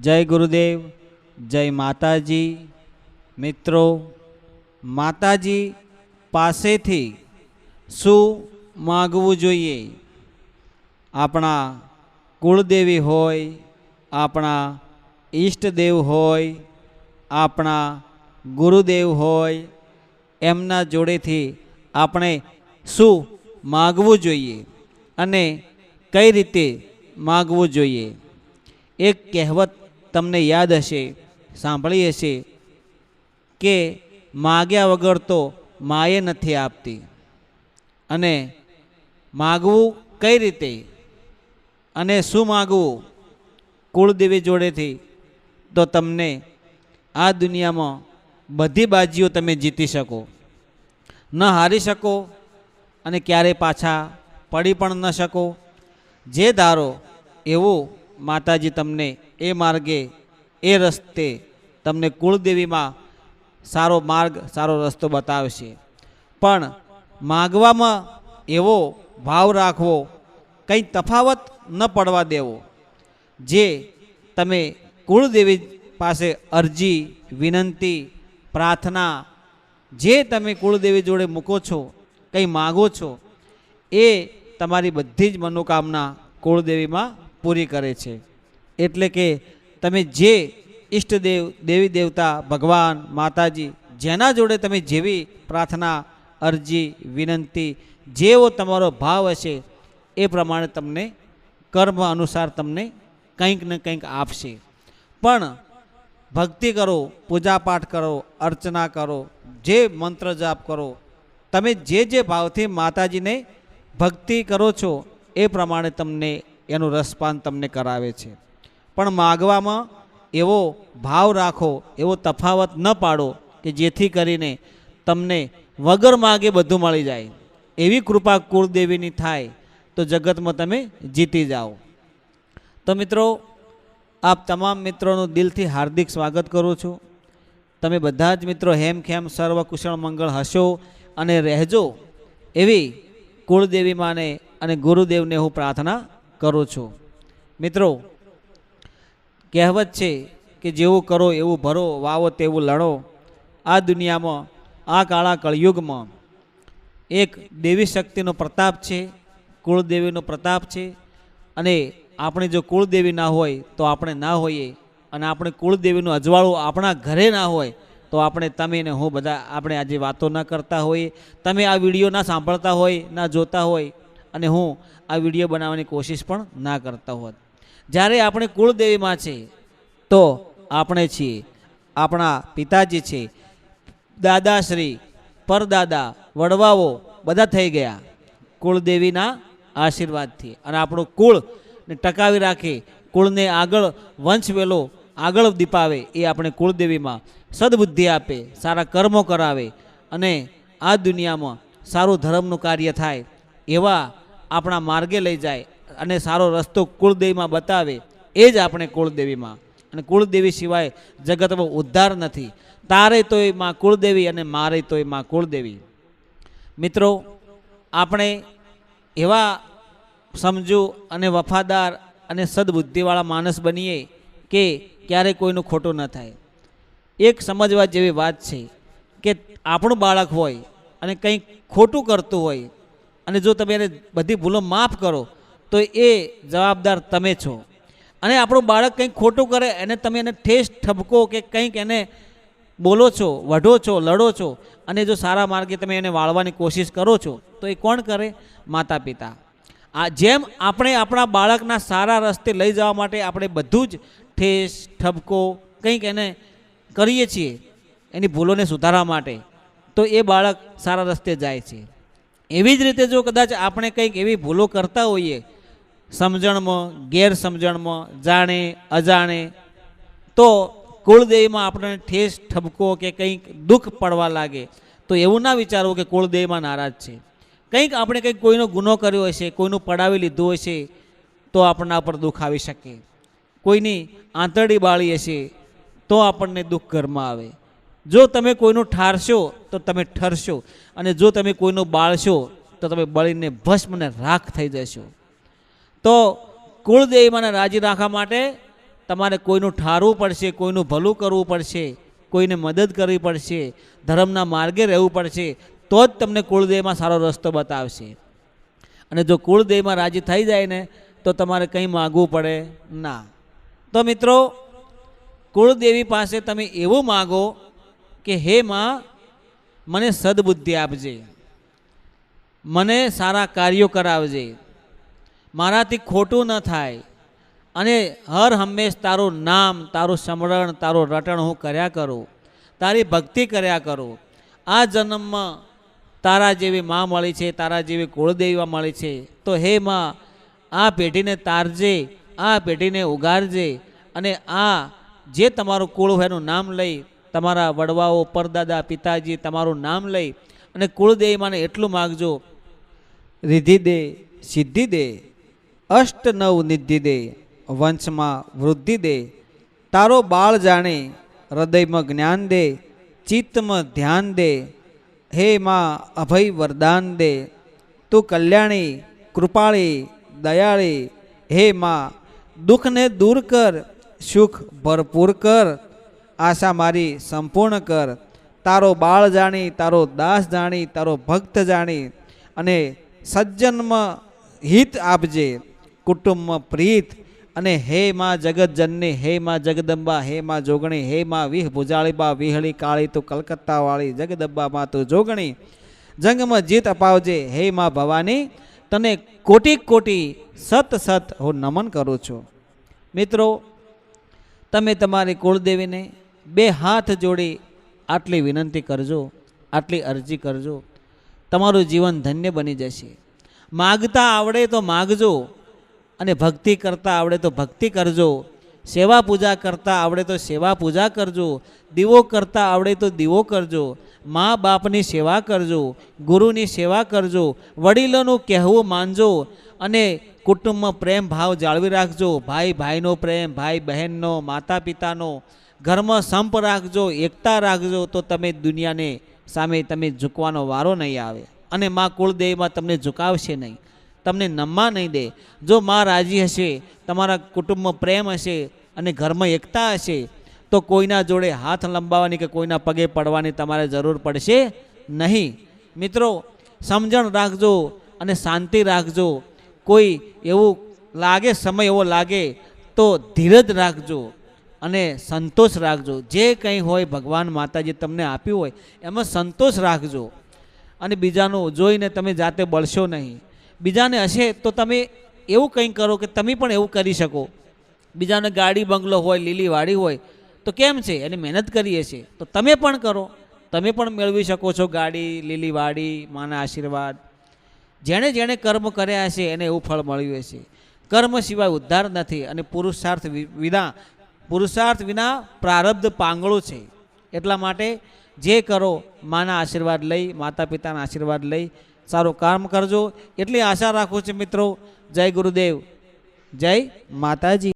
જય ગુરુદેવ, જય માતાજી. મિત્રો, માતાજી પાસેથી શું માગવું જોઈએ? આપણા કુળદેવી હોય, આપણા ઈષ્ટદેવ હોય, આપણા ગુરુદેવ હોય, એમના જોડેથી આપણે શું માગવું જોઈએ અને કઈ રીતે માગવું જોઈએ? એક કહેવત તમને યાદ હશે, સાંભળી હશે, કે માગ્યા વગર તો માએ નથી આપતી. અને માગવું કઈ રીતે? અને શું માગવું? કુળદેવી જોડેથી તો તમને આ દુનિયામાં બધી બાજીઓ તમે જીતી શકો. ન હારી શકો અને ક્યારેય પાછા પડી પણ ન શકો. જે ધારો એવું માતાજી તમને એ માર્ગે, એ રસ્તે તમને કુળદેવીમાં સારો માર્ગ, સારો રસ્તો બતાવશે. પણ માગવામાં એવો ભાવ રાખવો, કંઈ તફાવત ન પડવા દેવો. જે તમે કુળદેવી પાસે અરજી, વિનંતી, પ્રાર્થના, જે તમે કુળદેવી જોડે મૂકો છો, કંઈ માગો છો, એ તમારી બધી જ મનોકામના કુળદેવીમાં પૂરી કરે છે. એટલે કે તમે જે ઈષ્ટદેવ દેવી દેવતા, ભગવાન, માતાજી, જેના જોડે તમે જેવી પ્રાર્થના, અરજી, વિનંતી, જેવો તમારો ભાવ હશે, એ પ્રમાણે તમને કર્મ અનુસાર તમને કંઈક ને કંઈક આપશે. પણ ભક્તિ કરો, પૂજાપાઠ કરો, અર્ચના કરો, જે મંત્ર જાપ કરો, તમે જે જે ભાવથી માતાજીને ભક્તિ કરો છો, એ પ્રમાણે તમને એનું રસપાન તમને કરાવે છે. પણ માગવામાં એવો ભાવ રાખો, એવો તફાવત ન પાડો કે જેથી કરીને તમને વગર માગે બધું મળી જાય. એવી કૃપા કુળદેવીની થાય તો જગતમાં તમે જીતી જાઓ. તો મિત્રો, આપ તમામ મિત્રોનું દિલથી હાર્દિક સ્વાગત કરું છું. તમે બધા જ મિત્રો હેમખેમ સર્વ કુશળ મંગળ હશો અને રહેજો એવી કુળદેવી માને અને ગુરુદેવને હું પ્રાર્થના કરું છું. મિત્રો, કહેવત છે કે જેવું કરો એવું ભરો, વાવો તેવું લણો. આ દુનિયામાં, આ કાળા કળયુગમાં એક દેવી શક્તિનો પ્રતાપ છે, કુળદેવીનો પ્રતાપ છે અને આપણે જો કુળદેવી ના હોય તો આપણે ના હોઈએ અને આપણે કુળદેવીનું અજવાળું આપણા ઘરે ના હોય તો આપણે તમે ને હું બધા આપણે આજે વાતો ના કરતા હોઈએ, તમે આ વીડિયો ના સાંભળતા હોય, ના જોતા હોય અને હું આ વીડિયો બનાવવાની કોશિશ પણ ના કરતા હોત. જ્યારે આપણે કુળદેવીમાં છે તો આપણે છીએ, આપણા પિતાજી છે, દાદાશ્રી, પરદાદા, વડવાઓ બધા થઈ ગયા કુળદેવીના આશીર્વાદથી. અને આપણું કુળ ને ટકાવી રાખે કુળને આગળ વંશ વેલો આગળ દીપાવે એ આપણે કુળદેવીમાં સદબુદ્ધિ આપે, સારા કર્મો કરાવે અને આ દુનિયામાં સારું ધર્મનું કાર્ય થાય એવા આપણા માર્ગે લઈ જાય અને સારો રસ્તો કુળદેવીમાં બતાવે, એ જ આપણે કુળદેવીમાં. અને કુળદેવી સિવાય જગતમાં ઉદ્ધાર નથી. તારે તોયમાં કુળદેવી અને મારે તોયમાં કુળદેવી. મિત્રો, આપણે એવા સમજુ અને વફાદાર અને સદબુદ્ધિવાળા માણસ બનીએ કે ક્યારેય કોઈનું ખોટું ન થાય. એક સમજવા જેવી વાત છે કે આપણું બાળક હોય અને કંઈક ખોટું કરતું હોય અને જો તમે એને બધી ભૂલો માફ કરો, તો એ જવાબદાર તમે છો. અને આપણું બાળક કંઈક ખોટું કરે, એને તમે એને ઠેસ ઠપકો કે કંઈક એને બોલો છો, વઢો છો, લડો છો, અને જો સારા માર્ગે તમે એને વાળવાની કોશિશ કરો છો, તો એ કોણ કરે? માતા પિતા આ જેમ આપણે આપણા બાળકના સારા રસ્તે લઈ જવા માટે આપણે બધું જ ઠેસ ઠપકો કંઈક એને કરીએ છીએ, એની ભૂલોને સુધારવા માટે, તો એ બાળક સારા રસ્તે જાય છે. એવી જ રીતે જો કદાચ આપણે કંઈક એવી ભૂલો કરતા હોઈએ, સમજણમાં, ગેરસમજણમાં, જાણે, અજાણે, તો કુળદેવીમાં આપણને ઠેસ ઠપકો કે કંઈક દુઃખ પડવા લાગે, તો એવું ના વિચારવું કે કુળદેવીમાં નારાજ છે. કંઈક આપણે કંઈક કોઈનો ગુનો કર્યો હશે, કોઈનું પડાવી લીધું હશે, તો આપણના પર દુઃખ આવી શકે. કોઈની આંતરડી બાળી હશે, તો આપણને દુઃખ ઘરમાં આવે. જો તમે કોઈનું ઠારશો, તો તમે ઠરશો. અને જો તમે કોઈનું બાળશો, તો તમે બળીને ભસ્મ ને રાખ થઈ જશો. તો કુળદેવી મને રાજી રાખવા માટે તમારે કોઈનું ઠારવું પડશે, કોઈનું ભલું કરવું પડશે, કોઈને મદદ કરવી પડશે, ધર્મના માર્ગે રહેવું પડશે, તો જ તમને કુળદેવમાં સારો રસ્તો બતાવશે. અને જો કુળદેવમાં રાજી થઈ જાય ને, તો તમારે કંઈ માગવું પડે? ના. તો મિત્રો, કુળદેવી પાસે તમે એવું માગો કે, હે માં, મને સદબુદ્ધિ આપજે. મને સારા કાર્યો કરાવજે. મારાથી ખોટું ન થાય. અને હર હંમેશ તારું નામ, તારું સ્મરણ, તારું રટણ હું કર્યા કરું. તારી ભક્તિ કર્યા કરું. આ જન્મમાં તારા જેવી માં મળી છે, તારા જેવી કુળદેવીમાં મળી છે. તો હે માં, આ પેઢીને તારજે, આ પેઢીને ઉગારજે. અને આ જે તમારું કુળ હોય એનું નામ લઈ તમારા વડવાઓ, પરદાદા, પિતાજી તમારું નામ લઈ અને કુળદેવીમાંને એટલું માગજો. રિધિ દે સિદ્ધિ દે અષ્ટ નવ નિધિ દે વંશમાં વૃદ્ધિ દે તારો બાળ જાણે, હૃદયમાં જ્ઞાન દે, ચિત્તમાં ધ્યાન દે હે માં અભય વરદાન દે. તું કલ્યાણી, કૃપાળી, દયાળી હે માં દુઃખને દૂર કર, સુખ ભરપૂર કર. આશા મારી સંપૂર્ણ કર. તારો બાળ જાણી, તારો દાસ જાણી, તારો ભક્ત જાણી અને સજ્જનમાં હિત આપજે. કુટુંબમાં પ્રીત અને હે માં જગતજનની હે માં જગદંબા, હે માં જોગણી, હે માં વિહ ભુજાળીબા, વિહળી કાળી તું કલકત્તાવાળી, જગદંબા માં તું જોગણી. જંગમાં જીત અપાવજે, હે માં ભવાની, તને કોટી કોટી સત સત હું નમન કરું છું. મિત્રો, તમે તમારી કુળદેવીને બે હાથ જોડી આટલી વિનંતી કરજો, આટલી અરજી કરજો. તમારું જીવન ધન્ય બની જશે. માગતા આવડે તો માગજો અને ભક્તિ કરતા આવડે તો ભક્તિ કરજો. સેવા પૂજા કરતા આવડે તો સેવા પૂજા કરજો. દીવો કરતા આવડે તો દીવો કરજો. મા બાપની સેવા કરજો, ગુરુની સેવા કરજો, વડીલોનું કહેવું માનજો અને કુટુંબમાં પ્રેમ ભાવ જાળવી રાખજો. ભાઈ ભાઈનો પ્રેમ ભાઈ બહેનનો માતા પિતાનો ઘરમાં સંપ રાખજો, એકતા રાખજો, તો તમે દુનિયાને સામે તમે ઝૂકવાનો વારો નહીં આવે. અને મા કુળદેવીમાં તમને ઝુકાવશે નહીં. તમને નમવા નહીં દે. જો મા રાજી હશે, તમારા કુટુંબમાં પ્રેમ હશે અને ઘરમાં એકતા હશે, તો કોઈના જોડે હાથ લંબાવવાની કે કોઈના પગે પડવાની તમારે જરૂર પડશે નહીં. મિત્રો, સમજણ રાખજો અને શાંતિ રાખજો. કોઈ એવું લાગે, સમય એવો લાગે, તો ધીરજ રાખજો. અને સંતોષ રાખજો. જે કંઈ હોય ભગવાન માતાજી તમને આપ્યું હોય, એમાં સંતોષ રાખજો. અને બીજાનું જોઈને તમે જાતે બળશો નહીં. બીજાને હશે તો તમે એવું કંઈ કરો કે તમે પણ એવું કરી શકો. બીજાને ગાડી બંગલો હોય, લીલી વાડી હોય, તો કેમ છે? એની મહેનત કરીએ છીએ. તો તમે પણ કરો. તમે પણ મેળવી શકો છો ગાડી, લીલી વાડી, માના આશીર્વાદ. જેણે જેણે કર્મ કર્યા છે, એને એવું ફળ મળ્યું હશે. કર્મ સિવાય ઉદ્ધાર નથી અને પુરુષાર્થ વિના પુરુષાર્થ વિના પ્રારબ્ધ પાંગળો છે. એટલા માટે જે કરો, માના આશીર્વાદ લઈ માતા પિતાના આશીર્વાદ લઈ, સારું કામ કરજો. એટલી આશા રાખું છું મિત્રો. જય ગુરુદેવ. જય માતાજી.